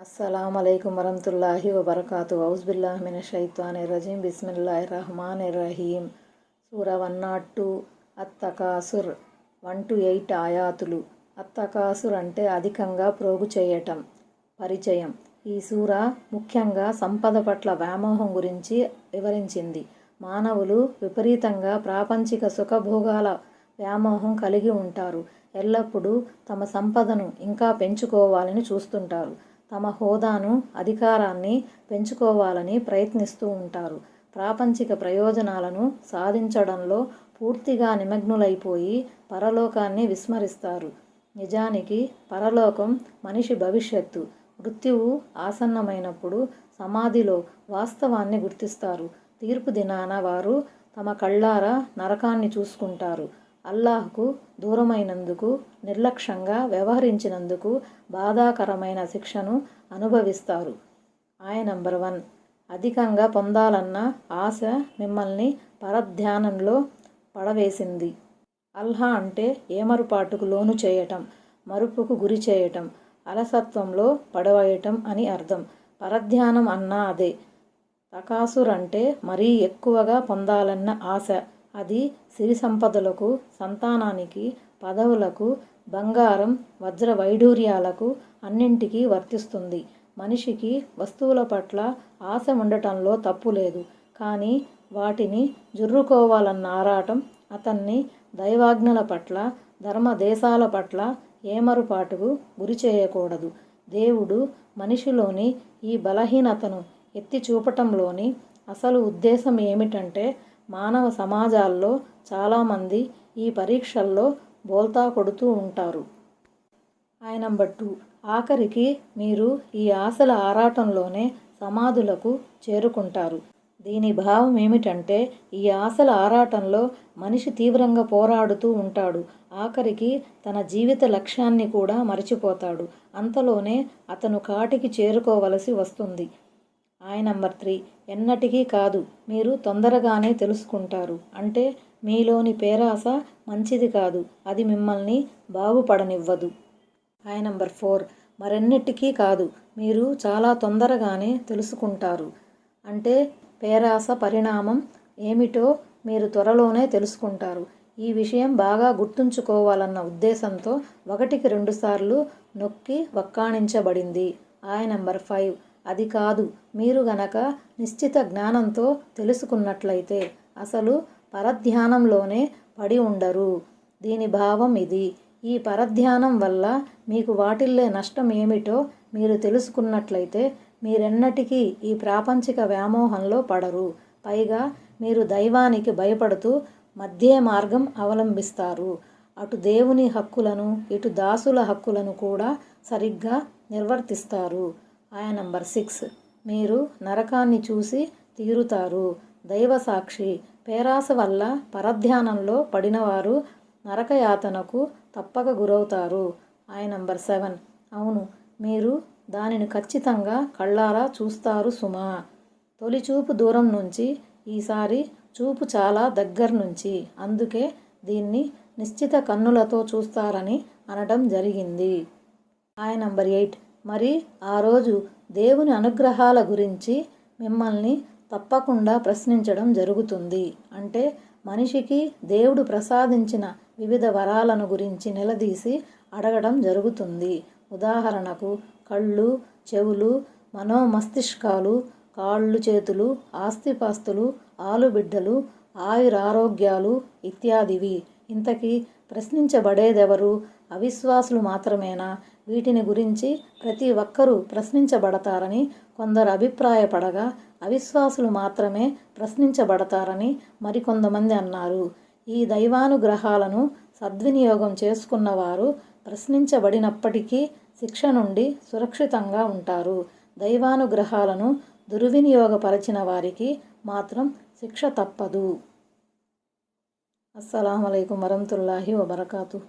అస్సలం అయికం వరహతుల్లాహి వబర్కాతు ఔజ్బిల్లాహ్ మిన షైత్వాని రజీం బిస్మిల్లాహి రహమాన్ రహీం సూర వన్ నాట్ టూ. అత్తకాసుర్. వన్ టు ఎయిట్ ఆయాతులు. అత్తకాసుర్ అంటే అధికంగా ప్రోగు చేయటం పరిచయం. ఈ సూర ముఖ్యంగా సంపద పట్ల వ్యామోహం గురించి వివరించింది. మానవులు విపరీతంగా ప్రాపంచిక సుఖభోగాల వ్యామోహం కలిగి ఉంటారు. ఎల్లప్పుడూ తమ సంపదను ఇంకా పెంచుకోవాలని చూస్తుంటారు. తమ హోదాను అధికారాన్ని పెంచుకోవాలని ప్రయత్నిస్తూ ఉంటారు. ప్రాపంచిక ప్రయోజనాలను సాధించడంలో పూర్తిగా నిమగ్నులైపోయి పరలోకాన్ని విస్మరిస్తారు. నిజానికి పరలోకం మనిషి భవిష్యత్తు మృత్యువు ఆసన్నమైనప్పుడు సమాధిలో వాస్తవాన్ని గుర్తిస్తారు. తీర్పు దినాన వారు తమ కళ్ళారా నరకాన్ని చూసుకుంటారు. అల్లాహ్కు దూరమైనందుకు నిర్లక్ష్యంగా వ్యవహరించినందుకు బాధాకరమైన శిక్షను అనుభవిస్తారు. ఆయన నంబర్ వన్. అధికంగా పొందాలన్న ఆశ మిమ్మల్ని పరధ్యానంలో పడవేసింది. అల్హా అంటే ఏమరుపాటుకు లోను చేయటం మరుపుకు గురి చేయటం అలసత్వంలో పడవేయటం అని అర్థం. పరధ్యానం అన్నా అదే. తకాసుర్ అంటే మరీ ఎక్కువగా పొందాలన్న ఆశ. అది సిరి సంపదలకు సంతానానికి పదవులకు బంగారం వజ్ర వైఢూర్యాలకు అన్నింటికీ వర్తిస్తుంది. మనిషికి వస్తువుల పట్ల ఆశ ఉండటంలో తప్పు లేదు. కానీ వాటిని జుర్రుకోవాలన్న ఆరాటం అతన్ని దైవాజ్ఞల పట్ల ధర్మదేశాల పట్ల ఏమరుపాటుకు గురి చేయకూడదు. దేవుడు మనిషిలోని ఈ బలహీనతను ఎత్తి చూపటంలోని అసలు ఉద్దేశం ఏమిటంటే మానవ సమాజాల్లో చాలామంది ఈ పరీక్షల్లో బోల్తా కొడుతూ ఉంటారు. ఆయన నంబర్ టూ ఆఖరికి మీరు ఈ ఆశల ఆరాటంలోనే సమాధులకు చేరుకుంటారు. దీని భావం ఏమిటంటే ఈ ఆశల ఆరాటంలో మనిషి తీవ్రంగా పోరాడుతూ ఉంటాడు. ఆఖరికి తన జీవిత లక్ష్యాన్ని కూడా మరచిపోతాడు. అంతలోనే అతను కాటికి చేరుకోవలసి వస్తుంది. ఆయన నంబర్ త్రీ. ఎన్నటికీ కాదు. మీరు తొందరగానే తెలుసుకుంటారు. అంటే మీలోని పేరాస మంచిది కాదు. అది మిమ్మల్ని బాగుపడనివ్వదు. ఆయన నంబర్ ఫోర్. మరెన్నిటికీ కాదు. మీరు చాలా తొందరగానే తెలుసుకుంటారు. అంటే పేరాస పరిణామం ఏమిటో మీరు త్వరలోనే తెలుసుకుంటారు. ఈ విషయం బాగా గుర్తుంచుకోవాలన్న ఉద్దేశంతో ఒకటికి రెండుసార్లు నొక్కి వక్కాణించబడింది. ఆయన నంబర్ ఫైవ్. అది కాదు. మీరు గనక నిశ్చిత జ్ఞానంతో తెలుసుకున్నట్లయితే అసలు పరధ్యానంలోనే పడి ఉండరు. దీని భావం ఇది. ఈ పరధ్యానం వల్ల మీకు వాటిల్లే నష్టం ఏమిటో మీరు తెలుసుకున్నట్లయితే మీరెన్నటికీ ఈ ప్రాపంచిక వ్యామోహంలో పడరు. పైగా మీరు దైవానికి భయపడుతూ మధ్య మార్గం అవలంబిస్తారు. అటు దేవుని హక్కులను ఇటు దాసుల హక్కులను కూడా సరిగ్గా నిర్వర్తిస్తారు. ఆయన నంబర్ సిక్స్. మీరు నరకాన్ని చూసి తీరుతారు. దైవ సాక్షి. పేరాస వల్ల పరధ్యానంలో పడినవారు నరకయాతనకు తప్పక గురవుతారు. ఆయన నంబర్ సెవెన్. అవును మీరు దానిని ఖచ్చితంగా కళ్ళారా చూస్తారు సుమా. తొలి చూపు దూరం నుంచి ఈసారి చూపు చాలా దగ్గర నుంచి. అందుకే దీన్ని నిశ్చిత కన్నులతో చూస్తారని అనడం జరిగింది. ఆయన నంబర్ ఎయిట్. మరి ఆ రోజు దేవుని అనుగ్రహాల గురించి మిమ్మల్ని తప్పకుండా ప్రశ్నించడం జరుగుతుంది. అంటే మనిషికి దేవుడు ప్రసాదించిన వివిధ వరాలను గురించి నిలదీసి అడగడం జరుగుతుంది. ఉదాహరణకు కళ్ళు చెవులు మనోమస్తిష్కాలు కాళ్ళు చేతులు ఆస్తిపాస్తులు ఆలుబిడ్డలు ఆయురారోగ్యాలు ఇత్యాదివి. ఇంతకీ ప్రశ్నించబడేదెవరు? అవిశ్వాసులు మాత్రమేనా? వీటిని గురించి ప్రతి ఒక్కరూ ప్రశ్నించబడతారని కొందరు అభిప్రాయపడగా అవిశ్వాసులు మాత్రమే ప్రశ్నించబడతారని మరికొంతమంది అన్నారు. ఈ దైవానుగ్రహాలను సద్వినియోగం చేసుకున్నవారు ప్రశ్నించబడినప్పటికీ శిక్ష నుండి సురక్షితంగా ఉంటారు. దైవానుగ్రహాలను దుర్వినియోగపరచిన వారికి మాత్రం శిక్ష తప్పదు. అస్సలం అయికం వరహతుల్లాహి వబర్కాతు